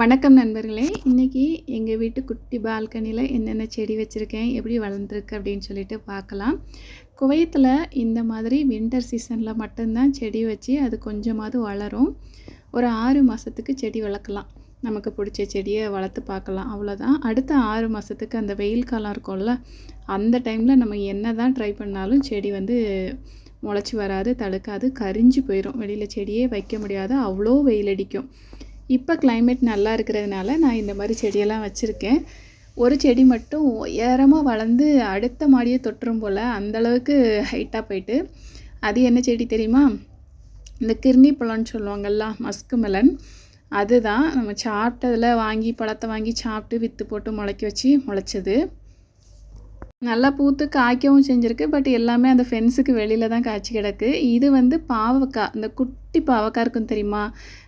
வணக்கம் நண்பர்களே. இன்றைக்கி எங்கள் வீட்டு குட்டி பால்கனியில் என்னென்ன செடி வச்சுருக்கேன் எப்படி வளர்ந்துருக்கு அப்படின்னு சொல்லிட்டு பார்க்கலாம். குவைத்தில் இந்த மாதிரி வின்டர் சீசனில் மட்டும்தான் செடி வச்சு அது கொஞ்சமாவது வளரும். ஒரு ஆறு மாதத்துக்கு செடி வளர்க்கலாம். நமக்கு பிடிச்ச செடியை வளர்த்து பார்க்கலாம். அவ்வளோதான் அடுத்த ஆறு மாதத்துக்கு அந்த வெயில் காலம் இருக்கும்ல அந்த டைமில் நம்ம என்ன தான் ட்ரை பண்ணாலும் செடி வந்து முளைச்சி வராது தடுக்காது கரிஞ்சு போயிடும் வெளியில் செடியே வைக்க முடியாது. அவ்வளோ வெயில் அடிக்கும். இப்போ கிளைமேட் நல்லா இருக்கிறதுனால நான் இந்த மாதிரி செடியெல்லாம் வச்சுருக்கேன். ஒரு செடி மட்டும் உயரமாக வளர்ந்து அடுத்த மாடியை தொட்டுரும் போல் அந்தளவுக்கு ஹைட்டாக போயிட்டு அது என்ன செடி தெரியுமா? இந்த கிர்னி பழம்னு சொல்லுவாங்கள்ல மஸ்கு மெலன் அதுதான் நம்ம சாப்பிட்டதில் வாங்கி பழத்தை வாங்கி சாப்பிட்டு விற்று போட்டு முளைக்க வச்சு முளைச்சது. நல்லா பூத்து காய்க்கவும் செஞ்சுருக்கு பட் எல்லாமே அந்த ஃபென்ஸுக்கு வெளியில் தான் காய்ச்சி கிடக்கு. இது வந்து பாவக்காய் இந்த குட்டி பாவக்காய் இருக்கும் தெரியுமா?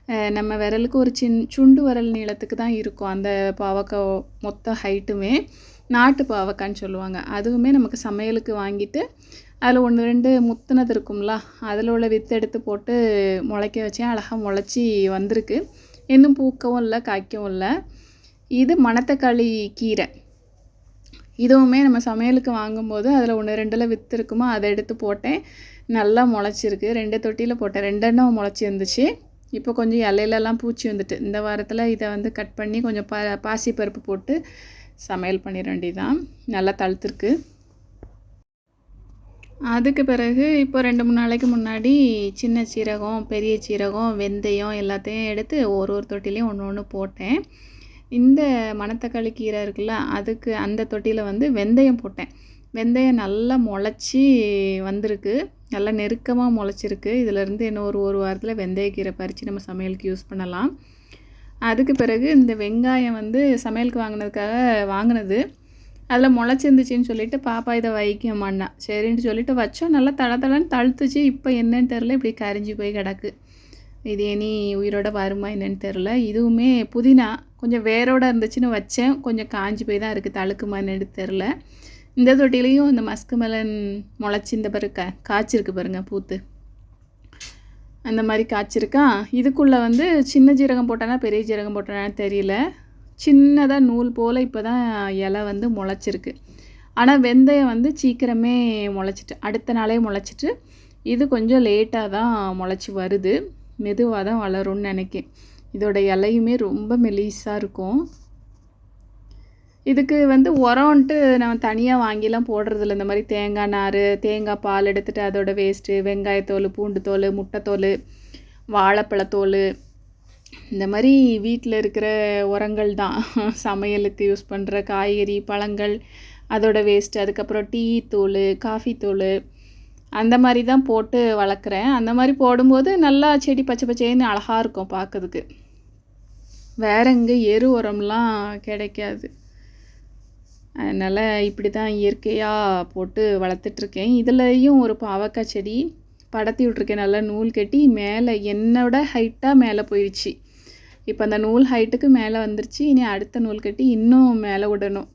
நம்ம விரலுக்கு ஒரு சின் சுண்டு விரல் நீளத்துக்கு தான் இருக்கும். அந்த பாவக்காய் மொத்த ஹைட்டுமே நாட்டு பாவக்காய்ன்னு சொல்லுவாங்க. அதுவுமே நமக்கு சமையலுக்கு வாங்கிட்டு அதில் ஒன்று ரெண்டு முத்துனது இருக்கும்ல அதில் உள்ள வித்து எடுத்து போட்டு முளைக்க வச்சேன் அழகாக முளைச்சி வந்திருக்கு. இன்னும் பூக்கவும் இல்லை காய்க்கவும் இல்லை. இது மணத்தக்காளி கீரை. இதுவுமே நம்ம சமையலுக்கு வாங்கும்போது அதில் ஒன்று ரெண்டில் வித்து இருக்குமோ அதை எடுத்து போட்டேன். நல்லா முளைச்சிருக்கு. ரெண்டு தொட்டியில் போட்டேன். ரெண்டெண்ணம் முளைச்சி இருந்துச்சு இப்போ கொஞ்சம் இலையிலலாம் பூச்சி வந்துட்டு இந்த வாரத்தில் இதை வந்து கட் பண்ணி கொஞ்சம் பா பாசி பருப்பு போட்டு சமையல் பண்ணிட வேண்டியதான் நல்லா தழுத்துருக்கு. அதுக்கு பிறகு இப்போ ரெண்டு மூணு நாளைக்கு முன்னாடி சின்ன சீரகம் பெரிய சீரகம் வெந்தயம் எல்லாத்தையும் எடுத்து ஒரு ஒரு தொட்டிலையும் ஒன்று ஒன்று போட்டேன். இந்த மணத்தக்காளி கீரை இருக்குல்ல அதுக்கு அந்த தொட்டியில் வந்து வெந்தயம் போட்டேன். வெந்தயம் நல்லா முளைச்சி வந்திருக்கு. நல்லா நெருக்கமாக முளைச்சிருக்கு. இதிலேருந்து இன்னும் ஒரு ஒரு வாரத்தில் வெந்தயக்கீரை பறித்து நம்ம சமையலுக்கு யூஸ் பண்ணலாம். அதுக்கு பிறகு இந்த வெங்காயம் வந்து சமையலுக்கு வாங்கினதுக்காக வாங்கினது. அதில் முளைச்சிருந்துச்சின்னு சொல்லிட்டு பாப்பா இதை வைக்கமான்னா சரின்னு சொல்லிட்டு வச்சோம். நல்லா தள தளன்னு தழுத்துச்சு. இப்போ என்னன்னு தெரில இப்படி கரிஞ்சு போய் கிடக்கு. இது இனி உயிரோட வருமா என்னன்னு தெரில இதுவுமே புதினா. கொஞ்சம் வேரோட இருந்துச்சுன்னு வச்சேன். கொஞ்சம் காஞ்சி போய் தான் இருக்குது தழுக்குமா என்னன்னு தெரில இந்த தொட்டிலையும் இந்த மஸ்கு மெலன் முளைச்சி இந்த பாரு காய்ச்சிருக்கு பாருங்கள் பூத்து. அந்த மாதிரி காய்ச்சிருக்கா? இதுக்குள்ளே வந்து சின்ன ஜீரகம் போட்டானா பெரிய ஜீரகம் போட்டானான்னு தெரியல. சின்னதாக நூல் போல் இப்போ தான் இலை வந்து முளைச்சிருக்கு. ஆனால் வெந்தயம் வந்து சீக்கிரமே முளைச்சிட்டு அடுத்த நாளே முளைச்சிட்டு இது கொஞ்சம் லேட்டாக தான் முளைச்சி வருது. மெதுவாக தான் வளரும்னு நினைக்கேன் இதோட இலையுமே ரொம்ப மெலிஸாக இருக்கும். இதுக்கு வந்து உரம்ன்ட்டு நான் தனியாக வாங்கிலாம் போடுறதில்ல. இந்த மாதிரி தேங்காய் நார் தேங்காய் பால் எடுத்துகிட்டு அதோட வேஸ்ட்டு வெங்காயத்தோல் பூண்டு தோல் முட்டைத்தோல் வாழைப்பழத்தோல் இந்த மாதிரி வீட்டில் இருக்கிற உரங்கள் தான். சமையலுக்கு யூஸ் பண்ணுற காய்கறி பழங்கள் அதோட வேஸ்ட்டு அதுக்கப்புறம் டீ தூள் காஃபி தூள் அந்த மாதிரி தான் போட்டு வளர்க்குறேன். அந்த மாதிரி போடும்போது நல்லா செடி பச்சை பச்சைன்னு அழகாக இருக்கும் பார்க்கறதுக்கு. வேற எங்கே எரு உரம்லாம் கிடைக்காது. அதனால் இப்படி தான் இயற்கையாக போட்டு வளர்த்துட்ருக்கேன். இதுலேயும் ஒரு பாவக்காய் செடி படத்தி விட்ருக்கேன் நல்லா நூல் கட்டி மேலே என்னோட ஹைட்டாக மேலே போயிடுச்சு இப்போ அந்த நூல் ஹைட்டுக்கு மேலே வந்துருச்சு. இனி அடுத்த நூல் கட்டி இன்னும் மேலே விடணும்.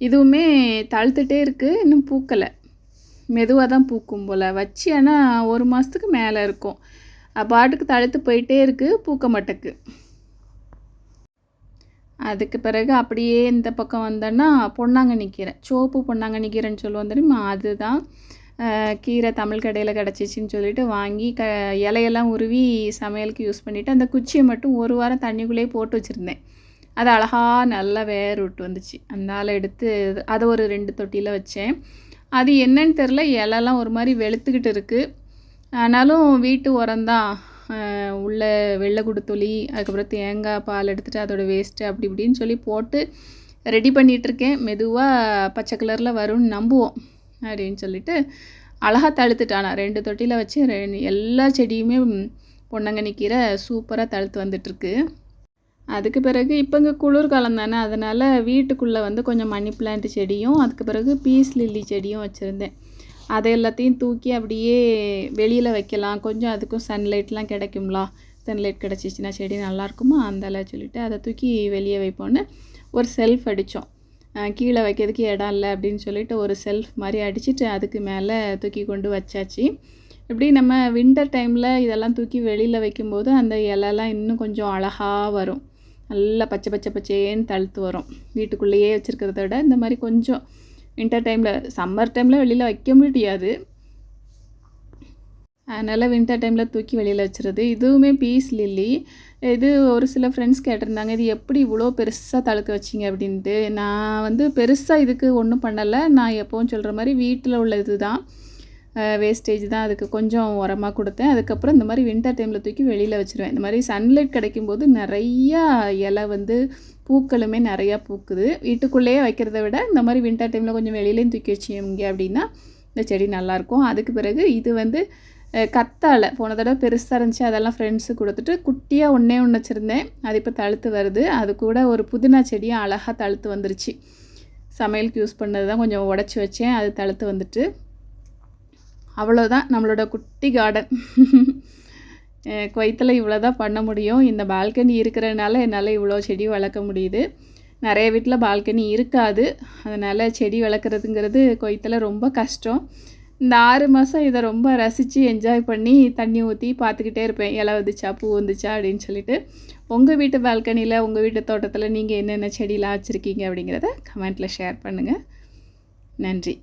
இதுவுமே தழுத்துட்டே இருக்குது இன்னும் பூக்கலை. மெதுவாக தான் பூக்கும் போல். வச்சு ஆனால் ஒரு மாதத்துக்கு மேலே இருக்கும். பாட்டுக்கு தழுத்து போயிட்டே இருக்குது பூக்க மாட்டேக்கு. அதுக்கு பிறகு அப்படியே இந்த பக்கம் வந்தோன்னா பொன்னாங்கண்ணி கீரை சோப்பு பொன்னாங்கண்ணி கீரைன்னு சொல்லுவோம் தெரியுமா? அதுதான் கீரை தமிழ் கடையில் கிடச்சிச்சின்னு சொல்லிட்டு வாங்கி க இலையெல்லாம் உருவி சமையலுக்கு யூஸ் பண்ணிவிட்டு அந்த குச்சியை மட்டும் ஒரு வாரம் தண்ணிக்குள்ளேயே போட்டு வச்சுருந்தேன். அது அழகாக நல்லா வேர் விட்டு வந்துச்சு. அதனால் எடுத்து அதை ஒரு ரெண்டு தொட்டியில் வச்சேன். அது என்னன்னு தெரில இலைலாம் ஒரு மாதிரி வெளுத்துக்கிட்டு இருக்குது ஆனாலும் வீட்டு உரம்தான் தான். உள்ளே வெள்ளை குடுத்துளி அதுக்கப்புறம் தேங்காய் பால் எடுத்துகிட்டு அதோட வேஸ்ட்டு அப்படி இப்படின்னு சொல்லி போட்டு ரெடி பண்ணிகிட்ருக்கேன் மெதுவாக பச்சை கலரில் வரும்னு நம்புவோம் அப்படின்னு சொல்லிட்டு அழகாக தழுத்துட்டானா ரெண்டு தொட்டியில் வச்சு ரெ எல்லா செடியுமே பொன்னங்கண்ணி கீரை சூப்பராக தழுத்து வந்துட்டுருக்கு. அதுக்கு பிறகு இப்போ இங்கே குளிர்காலம் தானே அதனால் வீட்டுக்குள்ளே வந்து கொஞ்சம் மணி பிளான்ட் செடியும் அதுக்கு பிறகு பீஸ் லில்லி செடியும் வச்சுருந்தேன். அதை எல்லாத்தையும் தூக்கி அப்படியே வெளியில் வைக்கலாம். கொஞ்சம் அதுக்கும் சன்லைட்லாம் கிடைக்கும்லா? சன்லைட் கிடச்சிச்சின்னா செடி நல்லாயிருக்குமா அந்தால சொல்லிட்டு அதை தூக்கி வெளியே வைப்போன்னு ஒரு செல்ஃப் அடித்தோம் கீழே வைக்கிறதுக்கு இடம் இல்லை அப்படின்னு சொல்லிட்டு ஒரு செல்ஃப் மாதிரி அடிச்சிட்டு அதுக்கு மேலே தூக்கி கொண்டு வச்சாச்சு. இப்படி நம்ம வின்டர் டைமில் இதெல்லாம் தூக்கி வெளியில் வைக்கும்போது அந்த இலைலாம் இன்னும் கொஞ்சம் அழகாக வரும். நல்லா பச்சை பச்சை பச்சேன்னு தழுத்து வரும். வீட்டுக்குள்ளேயே வச்சுருக்கிறத விட இந்த மாதிரி கொஞ்சம் வின்டர் டைமில் சம்மர் டைமில் வெளியில் வைக்க முடியாது. அதனால் வின்டர் டைமில் தூக்கி வெளியில் வச்சுருது. இதுவுமே பீஸ் லில்லி இது ஒரு சில ஃப்ரெண்ட்ஸ் கேட்டிருந்தாங்க இது எப்படி இவ்வளோ பெருசாக தழுக்க வச்சிங்க? அப்படின்ட்டு. நான் வந்து பெருசாக இதுக்கு ஒன்றும் பண்ணலை. நான் எப்போவும் சொல்கிற மாதிரி வீட்டில் உள்ள இது தான் வேஸ்டேஜ் தான் அதுக்கு கொஞ்சம் உரமாக கொடுத்தேன். அதுக்கப்புறம் இந்த மாதிரி வின்டர் டைமில் தூக்கி வெளியில் வச்சுருவேன். இந்த மாதிரி சன்லைட் கிடைக்கும்போது நிறையா இலை வந்து பூக்களுமே நிறையா பூக்குது. வீட்டுக்குள்ளேயே வைக்கிறத விட இந்த மாதிரி வின்டர் டைமில் கொஞ்சம் வெளியிலையும் தூக்கி வச்சிங்க அப்படின்னா இந்த செடி நல்லாயிருக்கும் அதுக்கு பிறகு இது வந்து கத்தாழை. போன தடவை பெருசாக இருந்துச்சு. அதெல்லாம் ஃப்ரெண்ட்ஸு கொடுத்துட்டு குட்டியாக ஒன்றே ஒன்று வச்சுருந்தேன். அது இப்போ தழுத்து வருது. அது கூட ஒரு புதினா செடியும் அழகாக தழுத்து வந்துருச்சு. சமையலுக்கு யூஸ் பண்ணது தான் கொஞ்சம் உடச்சி வச்சேன். அது தழுத்து வந்துட்டு அவ்வளோதான் நம்மளோட குட்டி கார்டன் குவைத்தில் இவ்வளோ தான் பண்ண முடியும். இந்த பால்கனி இருக்கிறதுனால என்னால் இவ்வளோ செடி வளர்க்க முடியுது. நிறைய வீட்டில் பால்கனி இருக்காது. அதனால் செடி வளர்க்குறதுங்கிறது கொய்த்தில் ரொம்ப கஷ்டம். இந்த ஆறு மாதம் இதை ரொம்ப ரசித்து என்ஜாய் பண்ணி தண்ணி ஊற்றி பார்த்துக்கிட்டே இருப்பேன். இலை வந்துச்சா பூ வந்துச்சா அப்படின்னு சொல்லிட்டு. உங்கள் வீட்டு பால்கனியில் உங்கள் வீட்டு தோட்டத்தில் நீங்கள் என்னென்ன செடியெலாம் வச்சுருக்கீங்க அப்படிங்கிறத கமெண்ட்டில் ஷேர் பண்ணுங்கள் நன்றி.